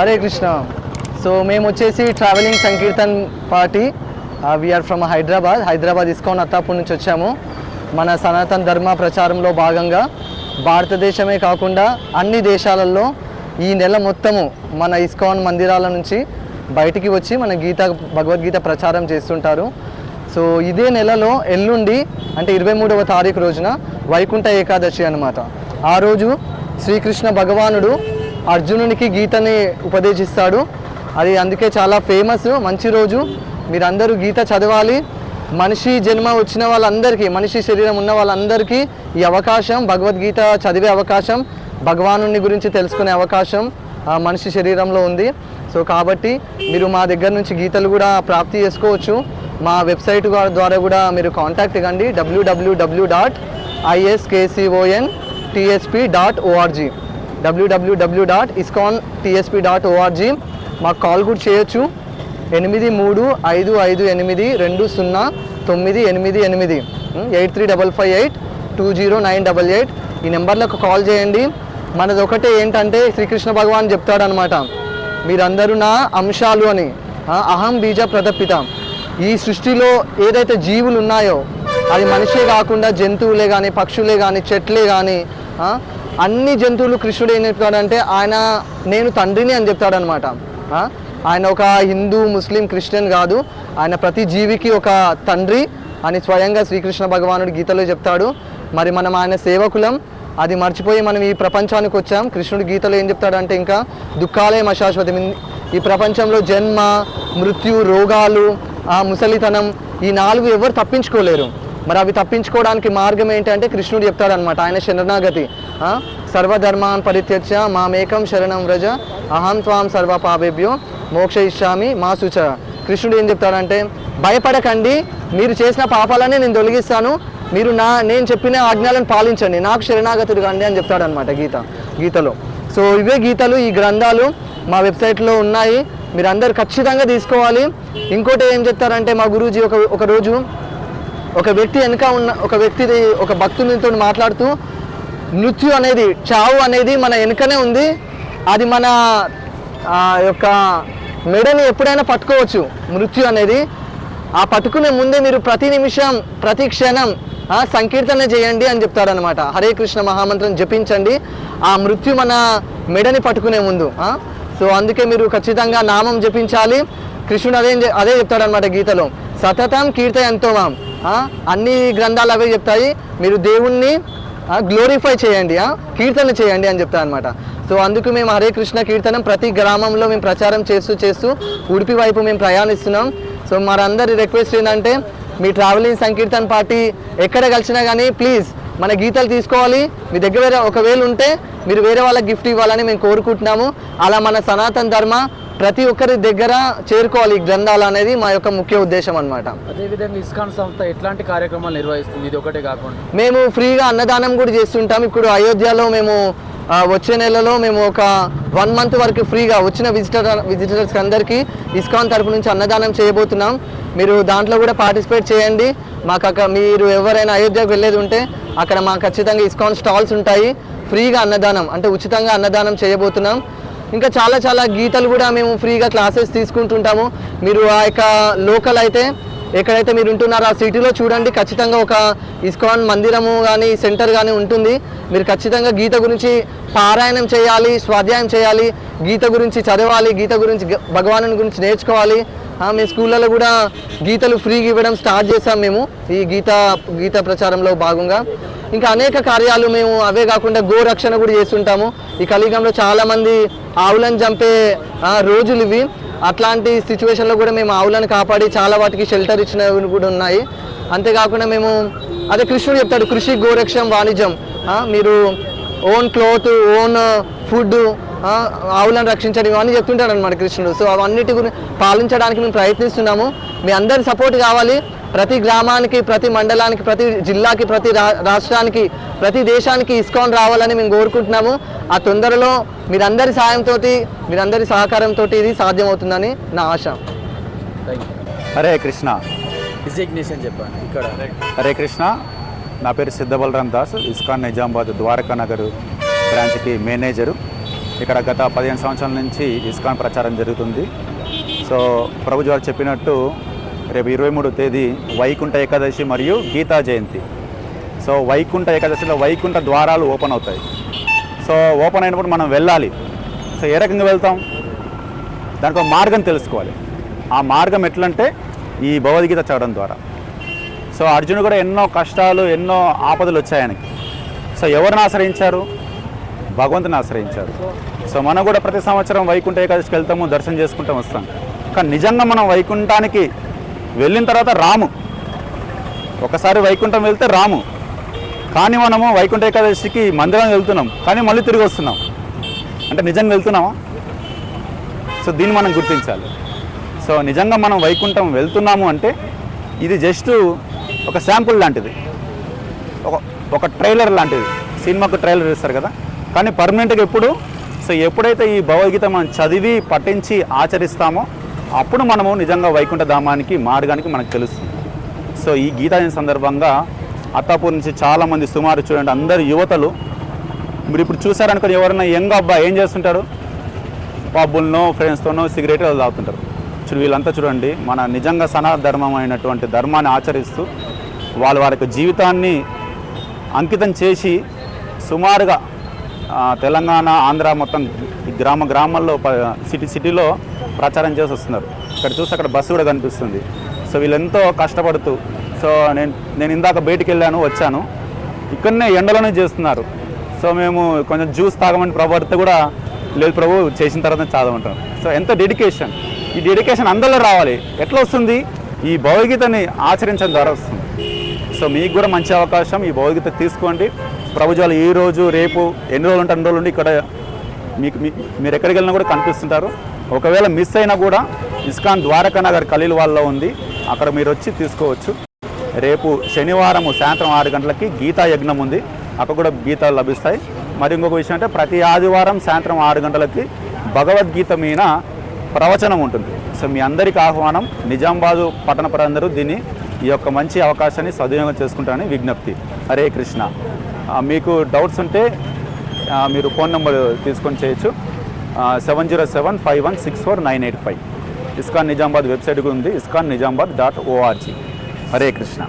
Hare Krishna so మేము వచ్చేసి travelling Sankirtan party. We are from Hyderabad Hyderabad ISKCON Attapur నుంచి వచ్చాము. మన సనాతన ధర్మ ప్రచారంలో భాగంగా భారతదేశమే కాకుండా అన్ని దేశాలలో ఈ నెల మొత్తము మన ఇస్కాన్ మందిరాల నుంచి బయటికి వచ్చి మన గీత భగవద్గీత ప్రచారం చేస్తుంటారు. సో ఇదే నెలలో ఎల్లుండి అంటే ఇరవై మూడవ తారీఖు రోజున వైకుంఠ ఏకాదశి అన్నమాట. ఆ రోజు శ్రీకృష్ణ భగవానుడు అర్జునునికి గీతని ఉపదేశిస్తాడు. అది అందుకే చాలా ఫేమస్ మంచి రోజు. మీరందరూ గీత చదవాలి. మనిషి జన్మ వచ్చిన వాళ్ళందరికీ మనిషి శరీరం ఉన్న వాళ్ళందరికీ ఈ అవకాశం భగవద్గీత చదివే అవకాశం భగవాను గురించి తెలుసుకునే అవకాశం ఆ మనిషి శరీరంలో ఉంది. సో కాబట్టి మీరు మా దగ్గర నుంచి గీతలు కూడా ప్రాప్తి చేసుకోవచ్చు. మా వెబ్సైట్ ద్వారా కూడా మీరు కాంటాక్ట్ ఇవ్వండి W W W dot I S K C O N T S P dot O R G W W W dot ISKCON T S P dot O R G మాకు call కూడా చేయొచ్చు. ఎనిమిది మూడు ఐదు ఐదు ఎనిమిది రెండు సున్నా తొమ్మిది ఎనిమిది ఎనిమిది. Eight three double five eight two zero nine double eight. ఈ నెంబర్లకు కాల్ చేయండి. మనది ఒకటే ఏంటంటే శ్రీకృష్ణ భగవాన్ చెప్తాడనమాట మీరందరూ నా అంశాలు అని. అహం బీజ ప్రదపిత ఈ సృష్టిలో ఏదైతే జీవులు ఉన్నాయో అది మనిషే కాకుండా జంతువులే కానీ పక్షులే కానీ చెట్లే కానీ అన్ని జంతువులు కృష్ణుడు ఏం చెప్తాడంటే ఆయన నేను తండ్రిని అని చెప్తాడనమాట ఆయన ఒక హిందూ ముస్లిం క్రిస్టియన్ కాదు. ఆయన ప్రతి జీవికి ఒక తండ్రి అని స్వయంగా శ్రీకృష్ణ భగవానుడు గీతలో చెప్తాడు. మరి మనం ఆయన సేవకులం. అది మర్చిపోయి మనం ఈ ప్రపంచానికి వచ్చాం. కృష్ణుడు గీతలో ఏం చెప్తాడంటే ఇంకా దుఃఖాలే అశాశ్వతం. ఈ ప్రపంచంలో జన్మ మృత్యు రోగాలు ఆ ముసలితనం ఈ నాలుగు ఎవరు తప్పించుకోలేరు. మరి అవి తప్పించుకోవడానికి మార్గం ఏంటంటే కృష్ణుడు చెప్తాడనమాట ఆయన శరణాగతి. సర్వధర్మాన్ పరిత్యజ్య మామేకం శరణం వ్రజ అహం త్వాం సర్వ పాపేభ్యో మోక్ష ఇష్యామి మా సూచ కృష్ణుడు ఏం చెప్తాడంటే భయపడకండి మీరు చేసిన పాపాలనే నేను తొలగిస్తాను మీరు నా నేను చెప్పిన ఆజ్ఞలను పాలించండి నాకు శరణాగతుడు కండి అని చెప్తాడనమాట గీత గీతలో. సో ఇవే గీతలు ఈ గ్రంథాలు మా వెబ్సైట్లో ఉన్నాయి మీరు అందరు ఖచ్చితంగా తీసుకోవాలి. ఇంకోటి ఏం చెప్తారంటే మా గురూజీ ఒక ఒక రోజు ఒక వ్యక్తి వెనుక ఉన్న ఒక వ్యక్తి ఒక భక్తునితో మాట్లాడుతూ మృత్యు అనేది చావు అనేది మన వెనుకనే ఉంది. అది మన యొక్క మెడని ఎప్పుడైనా పట్టుకోవచ్చు మృత్యు అనేది. ఆ పట్టుకునే ముందే మీరు ప్రతి నిమిషం ప్రతి క్షణం సంకీర్తన చేయండి అని చెప్తారనమాట హరే కృష్ణ మహామంత్రం జపించండి. ఆ మృత్యు మన మెడని పట్టుకునే ముందు సో అందుకే మీరు ఖచ్చితంగా నామం జపించాలి. కృష్ణుడు అదే అదే చెప్తాడనమాట గీతలో. సతతం కీర్తయంతోమాం మాం అన్ని గ్రంథాలు అవే చెప్తాయి. మీరు దేవుణ్ణి గ్లోరిఫై చేయండి కీర్తన చేయండి అని చెప్తా అనమాట సో అందుకు మేము హరే కృష్ణ కీర్తనం ప్రతి గ్రామంలో మేము ప్రచారం చేస్తూ చేస్తూ ఉడిపి వైపు మేము ప్రయాణిస్తున్నాం. సో మరందరి రిక్వెస్ట్ ఏంటంటే మీ ట్రావెలింగ్ సంకీర్తన్ పార్టీ ఎక్కడ కలిసినా కానీ ప్లీజ్ మన గీతలు తీసుకోవాలి. మీ దగ్గర ఒకవేళ ఉంటే మీరు వేరే వాళ్ళకి గిఫ్ట్ ఇవ్వాలని మేము కోరుకుంటున్నాము. అలా మన సనాతన ధర్మ ప్రతి ఒక్కరి దగ్గర చేరుకోవాలి ఈ గ్రంథాలు అనేది మా యొక్క ముఖ్య ఉద్దేశం అనమాట అదేవిధంగా ఇస్కాన్ సంస్థ ఎట్లాంటి కార్యక్రమాలు నిర్వహిస్తుంది? ఇది ఒకటే కాకుండా. మేము ఫ్రీగా అన్నదానం కూడా చేస్తుంటాం. ఇప్పుడు అయోధ్యలో మేము వచ్చే నెలలో మేము ఒక వన్ మంత్ వరకు ఫ్రీగా వచ్చిన విజిటర్ విజిటర్స్ అందరికీ ఇస్కాన్ తరపు నుంచి అన్నదానం చేయబోతున్నాం. మీరు దాంట్లో కూడా పార్టిసిపేట్ చేయండి. మాకు అక్కడ మీరు ఎవరైనా అయోధ్యకు వెళ్ళేది ఉంటే అక్కడ మాకు ఖచ్చితంగా ఇస్కాన్ స్టాల్స్ ఉంటాయి. ఫ్రీగా అన్నదానం అంటే ఉచితంగా అన్నదానం చేయబోతున్నాం. ఇంకా చాలా చాలా గీతలు కూడా మేము ఫ్రీగా క్లాసెస్ తీసుకుంటుంటాము. మీరు ఆ యొక్క లోకల్ అయితే ఎక్కడైతే మీరు ఉంటున్నారో ఆ సిటీలో చూడండి. ఖచ్చితంగా ఒక ఇస్కాన్ మందిరము కానీ సెంటర్ కానీ ఉంటుంది. మీరు ఖచ్చితంగా గీత గురించి పారాయణం చేయాలి స్వాధ్యాయం చేయాలి. గీత గురించి చదవాలి గీత గురించి భగవాను గురించి నేర్చుకోవాలి. మేము స్కూళ్ళలో కూడా గీతలు ఫ్రీగా ఇవ్వడం స్టార్ట్ చేసాం మేము ఈ గీత గీత ప్రచారంలో భాగంగా ఇంకా అనేక కార్యాలు మేము అవే కాకుండా గోరక్షణ కూడా చేస్తుంటాము ఈ కలియుగంలో చాలామంది ఆవులను చంపే రోజులు ఇవి అట్లాంటి సిచ్యువేషన్లో కూడా మేము ఆవులను కాపాడి చాలా వాటికి షెల్టర్ ఇచ్చినవి కూడా ఉన్నాయి అంతేకాకుండా మేము అదే కృష్ణుడు చెప్తాడు కృషి గోరక్షం వాణిజ్యం మీరు ఓన్ క్లోత్ ఓన్ ఫుడ్ ఆవులను రక్షించడం ఇవన్నీ చెప్తుంటాడు అనమాట కృష్ణుడు. సో అవన్నిటి గురించి పాలించడానికి మేము ప్రయత్నిస్తున్నాము. మీ అందరి సపోర్ట్ కావాలి. ప్రతి గ్రామానికి ప్రతి మండలానికి ప్రతి జిల్లాకి ప్రతి రా రాష్ట్రానికి ప్రతి దేశానికి ఇస్కాన్ రావాలని మేము కోరుకుంటున్నాము. ఆ తొందరలో మీరందరి సాయంతో మీరందరి సహకారంతో ఇది సాధ్యమవుతుందని నా ఆశ. హరే కృష్ణ. డిజిగ్నేషన్ చెప్పండి ఇక్కడ. హరే కృష్ణ. నా పేరు సిద్ధ బలరాం దాస్. ఇస్కాన్ నిజామాబాద్ ద్వారకా నగర్ బ్రాంచ్కి మేనేజరు. ఇక్కడ గత పదిహేను సంవత్సరాల నుంచి ఇస్కాన్ ప్రచారం జరుగుతుంది. సో ప్రభుజీ వారు చెప్పినట్టు రేపు ఇరవై మూడో తేదీ వైకుంఠ ఏకాదశి మరియు గీతా జయంతి. సో వైకుంఠ ఏకాదశిలో వైకుంఠ ద్వారాలు ఓపెన్ అవుతాయి. సో ఓపెన్ అయినప్పుడు మనం వెళ్ళాలి. సో ఏ రకంగా వెళ్తాం? దానికి ఒక మార్గం తెలుసుకోవాలి. ఆ మార్గం ఎట్లంటే ఈ భగవద్గీత చదవడం ద్వారా. సో అర్జును కూడా ఎన్నో కష్టాలు ఎన్నో ఆపదలు వచ్చాయి ఆయనకి సో ఎవరిని ఆశ్రయించారు? భగవంతుని ఆశ్రయించారు. సో మనం కూడా ప్రతి సంవత్సరం వైకుంఠ ఏకాదశికి వెళ్తాము దర్శనం చేసుకుంటాం వస్తాం. కానీ నిజంగా మనం వైకుంఠానికి వెళ్ళిన తర్వాత రాము. ఒకసారి వైకుంఠం వెళ్తే రాము. కానీ మనము వైకుంఠ ఏకాదశికి మందిరం వెళ్తున్నాం కానీ మళ్ళీ తిరిగి వస్తున్నాం. అంటే నిజంగా వెళ్తున్నామా? సో దీన్ని మనం గుర్తించాలి. సో నిజంగా మనం వైకుంఠం వెళ్తున్నాము అంటే ఇది జస్ట్ ఒక శాంపుల్ లాంటిది. ఒక ఒక ట్రైలర్ లాంటిది. సినిమాకు ట్రైలర్ ఇస్తారు కదా. కానీ పర్మనెంట్గా ఎప్పుడు సో ఎప్పుడైతే ఈ భగవద్గీత మనం చదివి పఠించి ఆచరిస్తామో అప్పుడు మనము నిజంగా వైకుంఠ ధామానికి మార్గానికి మనకు తెలుస్తుంది. సో ఈ గీతా సందర్భంగా అత్తాపూర్ నుంచి చాలామంది సుమారు చూడండి అందరు యువతలు. మీరు ఇప్పుడు చూసారనుకో ఎవరైనా యంగ్ అబ్బాయి ఏం చేస్తుంటారు పబ్బులనో ఫ్రెండ్స్తోనో సిగరెట్ తాగుతుంటారు చూడు వీళ్ళంతా చూడండి మన నిజంగా సనాతన ధర్మం అయినటువంటి ధర్మాన్ని ఆచరిస్తూ వాళ్ళ వారి యొక్క జీవితాన్ని అంకితం చేసి సుమారుగా తెలంగాణ ఆంధ్ర మొత్తం ఈ గ్రామ గ్రామాల్లో సిటీ సిటీలో ప్రచారం చేసి వస్తున్నారు. ఇక్కడ చూస్తే అక్కడ బస్సు కూడా కనిపిస్తుంది. సో వీళ్ళు ఎంతో కష్టపడుతూ సో నేను నేను ఇందాక బయటికి వెళ్ళాను వచ్చాను. ఇక్కడనే ఎండలోనే చేస్తున్నారు. సో మేము కొంచెం జ్యూస్ తాగమని ప్రభు కూడా లేదు ప్రభు చేసిన తర్వాత చదవమంటాం సో ఎంత డెడికేషన్. ఈ డెడికేషన్ అందరిలో రావాలి. ఎట్లా వస్తుంది? ఈ భగవద్గీతని ఆచరించడం ద్వారా వస్తుంది. సో మీకు కూడా మంచి అవకాశం. ఈ భగవద్గీత తీసుకోండి. ప్రభుజాలు ఈ రోజు రేపు ఎన్ని రోజులు ఉంటే అన్ని రోజులు ఉండి ఇక్కడ మీకు మీరు ఎక్కడికి వెళ్ళినా కూడా కనిపిస్తుంటారు. ఒకవేళ మిస్ అయినా కూడా ఇస్కాన్ ద్వారకా నగర్ ఖలీల్ వాళ్ళలో ఉంది. అక్కడ మీరు వచ్చి తీసుకోవచ్చు. రేపు శనివారం సాయంత్రం ఆరు గంటలకి గీతా యజ్ఞం ఉంది. అక్కడ కూడా గీతాలు లభిస్తాయి. మరి ఇంకొక విషయం అంటే ప్రతి ఆదివారం సాయంత్రం ఆరు గంటలకి భగవద్గీత మీద ప్రవచనం ఉంటుంది. సో మీ అందరికీ ఆహ్వానం నిజామాబాదు పట్టణ ప్రజలందరూ దీన్ని ఈ యొక్క మంచి అవకాశాన్ని సద్వినియోగం చేసుకుంటారని విజ్ఞప్తి. హరే కృష్ణ. మీకు డౌట్స్ ఉంటే మీరు ఫోన్ నెంబర్ తీసుకొని చేయొచ్చు. Seven zero seven five one six four nine eight five ISKCON Nizamabad website కూడా ఉంది ISKCON Nizamabad dot O R G Hare Krishna.